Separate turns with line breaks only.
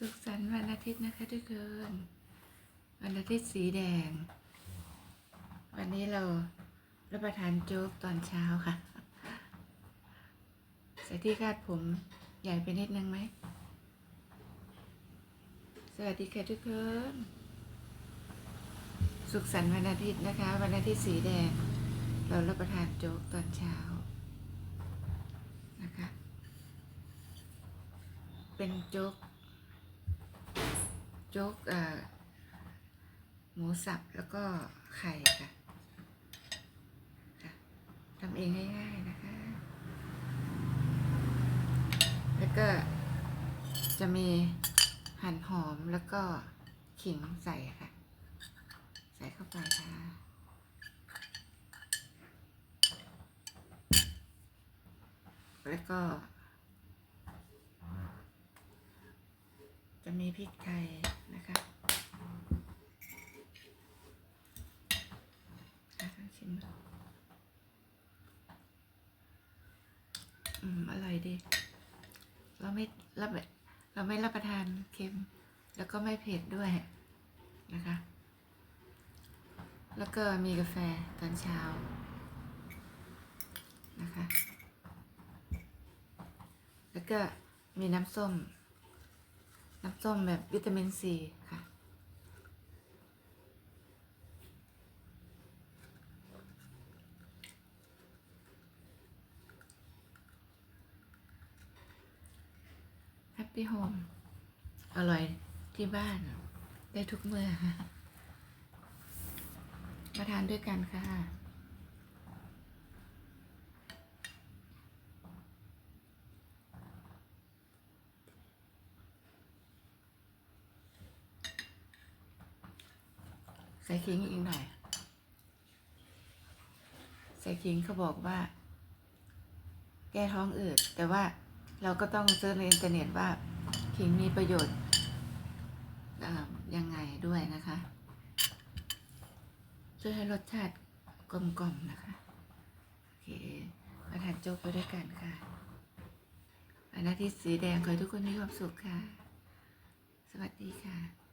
สุขสันต์วันอาทิตย์นะคะทุกคนวันอาทิตย์สีแดง วันนี้เรารับประทานโจ๊กตอนเช้าค่ะ ใส่ที่คาดผมใหญ่ไปนิดนึงไหม สวัสดีค่ะทุกคน สุขสันต์วันอาทิตย์นะคะ วันอาทิตย์สีแดง เรารับประทานโจ๊กตอนเช้านะคะ เป็นโจ๊ก โจ๊กหมูสับแล้วก็ไข่ค่ะทำเองง่ายๆนะคะ แล้วก็จะมีหั่นหอมแล้วก็ขิงใส่ค่ะ ใส่เข้าไปค่ะแล้วก็ จะมีพริกไทยนะคะลองชิมดูอืมอร่อยดี เราไม่รับเราไม่รับประทานเค็ม แล้วก็ไม่เผ็ดด้วยนะคะ แล้วก็มีกาแฟตอนเช้านะคะ แล้วก็มีน้ำส้ม น้ำส้มแบบวิตามินซีค่ะ แฮปปี้โฮม อร่อยที่บ้าน ได้ทุกเมื่อมาทานด้วยกันค่ะ ใส่ขิงอีกหน่อย ใส่ขิงเขาบอกว่า แก้ท้องอืดแต่ว่าเราก็ต้องเซิร์ชในอินเทอร์เน็ตว่าขิงมีประโยชน์ยังไงด้วยนะคะช่วยให้รสชาติกลมกล่อมนะคะโอเคมาทานโจ๊กไปด้วยกันค่ะวันอาทิตย์สีแดงขอให้ทุกคนมีความสุขค่ะ สวัสดีค่ะ